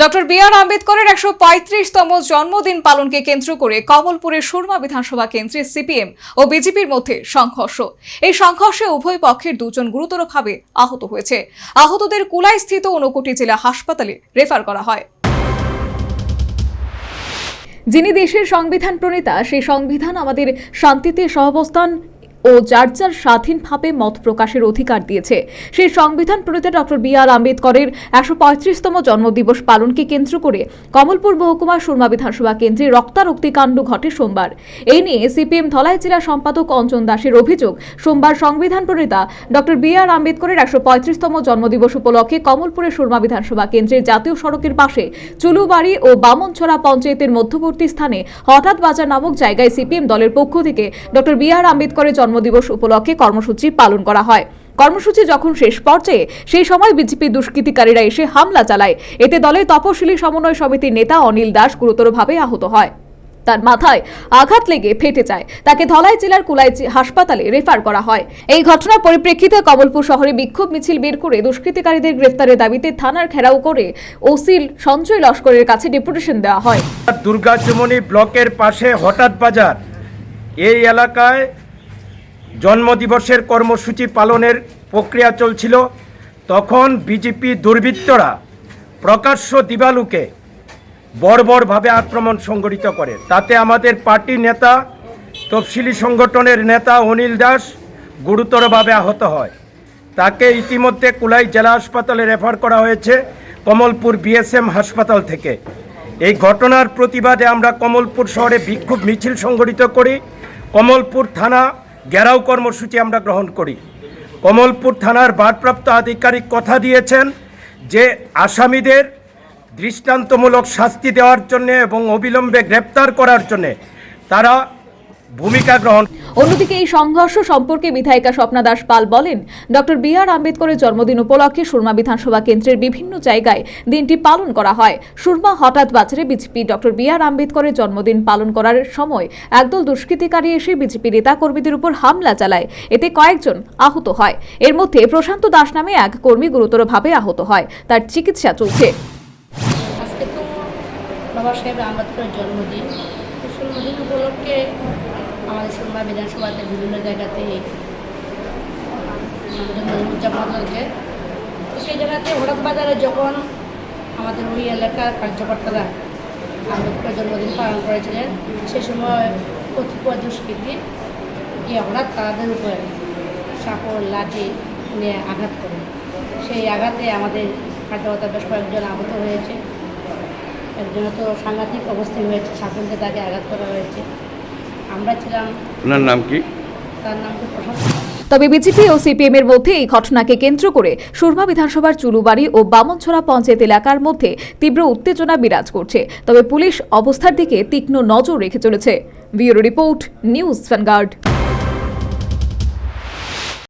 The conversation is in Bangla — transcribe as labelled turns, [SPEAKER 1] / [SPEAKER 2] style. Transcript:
[SPEAKER 1] ডক্টর বি আর আম্বেদকরের একশো পঁয়ত্রিশতম জন্মদিন পালনকে কেন্দ্র করে কমলপুরের সুরমা বিধানসভা কেন্দ্রে সিপিএম ও বিজেপির মধ্যে সংঘর্ষ। এই সংঘর্ষে উভয় পক্ষের দুজন গুরুতরভাবে আহত হয়েছে। আহতদের কুলাইস্থিত ঊনকোটি জেলা হাসপাতালে রেফার করা হয়। যিনি দেশের সংবিধান প্রণেতা, সেই সংবিধান আমাদের শান্তিতে সহাবস্থান ও যার যার স্বাধীনভাবে মত প্রকাশের অধিকার দিয়েছে। সেই সংবিধান প্রণেতা ডক্টর বি আর আম্বেদকরের একশো পঁয়ত্রিশতম জন্মদিবস পালনকে কেন্দ্র করে কমলপুর মহকুমা সুরমা বিধানসভা কেন্দ্রে রক্তারক্তি কাণ্ড ঘটে সোমবার। এই নিয়ে সিপিএম ধলাই জেলা সম্পাদক অঞ্জন দাসের অভিযোগ, সোমবার সংবিধান প্রণেতা ডক্টর বি আর আম্বেদকরের একশো পঁয়ত্রিশতম জন্মদিবস উপলক্ষে কমলপুরের সুরমা বিধানসভা কেন্দ্রের জাতীয় সড়কের পাশে চুলুবাড়ি ও বামনছড়া পঞ্চায়েতের মধ্যবর্তী স্থানে হঠাৎ বাজার নামক জায়গায় সিপিএম দলের পক্ষ থেকে ডক্টর বি আর আম্বেদকরের জন্মদিবস উপলক্ষে কর্মসূচি পালন করা হয়। কর্মসূচি যখন শেষ পর্যায়ে, সেই সময় বিজেপি দুষ্কৃতিকারীরা এসে হামলা চালায়। এতে দলের তপশিলি সমন্বয় সমিতির নেতা অনিল দাস গুরুতরভাবে আহত হয়। তার মাথায় আঘাত লেগে ফেটে যায়। তাকে ধলাই জেলার কুলাই হাসপাতালে রেফার করা হয়। এই ঘটনার পরিপ্রেক্ষিতে কমলপুর শহরে বিক্ষোভ মিছিল বের করে দুষ্কৃতিকারীদের গ্রেফতারের দাবিতে থানার ঘেরাও করে ওসিল সঞ্জয় লস্করের কাছে ডেপুটেশন দেওয়া হয়।
[SPEAKER 2] দুর্গাচমনি ব্লকের পাশে হঠাৎ বাজার। এই এলাকায় জন্মদিবসের কর্মসূচি পালনের প্রক্রিয়া চলছিল। তখন বিজেপি দুর্বৃত্তরা প্রকাশ্য দিবালুকে বর্বরভাবে আক্রমণ সংগঠিত করে। তাতে আমাদের পার্টি নেতা, তফসিলি সংগঠনের নেতা অনিল দাস গুরুতরভাবে আহত হয়। তাকে ইতিমধ্যে কুলাই জেলা হাসপাতালে রেফার করা হয়েছে কমলপুর বিএসএম হাসপাতাল থেকে। এই ঘটনার প্রতিবাদে আমরা কমলপুর শহরে বিক্ষোভ মিছিল সংগঠিত করি। কমলপুর থানা ঘেরাও কর্মসূচি আমরা গ্রহণ করি। কমলপুর থানার ভারপ্রাপ্ত আধিকারিক কথা দিয়েছেন যে আসামিদের দৃষ্টান্তমূলক শাস্তি দেওয়ার জন্য এবং অবিলম্বে গ্রেপ্তার করার জন্যে তারা ভূমিকা গ্রহণ
[SPEAKER 1] অন্যদিকে এই সংঘর্ষ সম্পর্কে বিধায়িকা স্বপ্না দাস পাল বলেন, ডক্টর বি আর আম্বেদকরের জন্মদিন উপলক্ষে সুরমা বিধানসভা কেন্দ্রের বিভিন্ন জায়গায় দিনটি পালন করা হয়। সুরমা হঠাৎ বাজারে বিজেপি ডক্টর বি আর আম্বেদকরের জন্মদিন পালন করার সময় একদল দুষ্কৃতিকারী এসে বিজেপি নেতা কর্মীদের উপর হামলা চালায়। এতে কয়েকজন আহত হয়। এর মধ্যে প্রশান্ত দাস নামে এক কর্মী গুরুতরভাবে আহত হয়। তার চিকিৎসা চলছে।
[SPEAKER 3] বাবা সাহেব আম্বেদকরের জন্মদিন। জন্মদিন উপলক্ষে আমাদের সুরমা বিধানসভাতে বিভিন্ন জায়গাতে উদযাপন তো সেই জায়গাতে হঠাৎ বাজারে যখন আমাদের ওই এলাকার কার্যকর্তারা আম্বেদকর জন্মদিন পালন করেছিলেন, সে সময় কতিপয় দুষ্কৃতী গিয়ে হঠাৎ তাদের উপরে সাপড় লাঠি নিয়ে আঘাত করে। সেই আঘাতে আমাদের কার্যকর্তা বেশ কয়েকজন আহত হয়েছে। একজনের তো সাংঘাতিক অবস্থা হয়েছে সাপনকে তাকে আঘাত করা হয়েছে। আমরা ছিলাম।
[SPEAKER 4] ওনার নাম কি?
[SPEAKER 3] তার নাম তো প্রশান্ত
[SPEAKER 1] তবে বিজেপি ও সিপিএম এর মধ্যে এই ঘটনাকে কেন্দ্র করে সুরমা বিধানসভার চুলুবাড়ি ও বামনছড়া পঞ্চায়েত এলাকার মধ্যে তীব্র উত্তেজনা বিরাজ করছে। তবে পুলিশ অবস্থার দিকে তীক্ষ্ণ নজর রেখে চলেছে। Bureau report news vanguard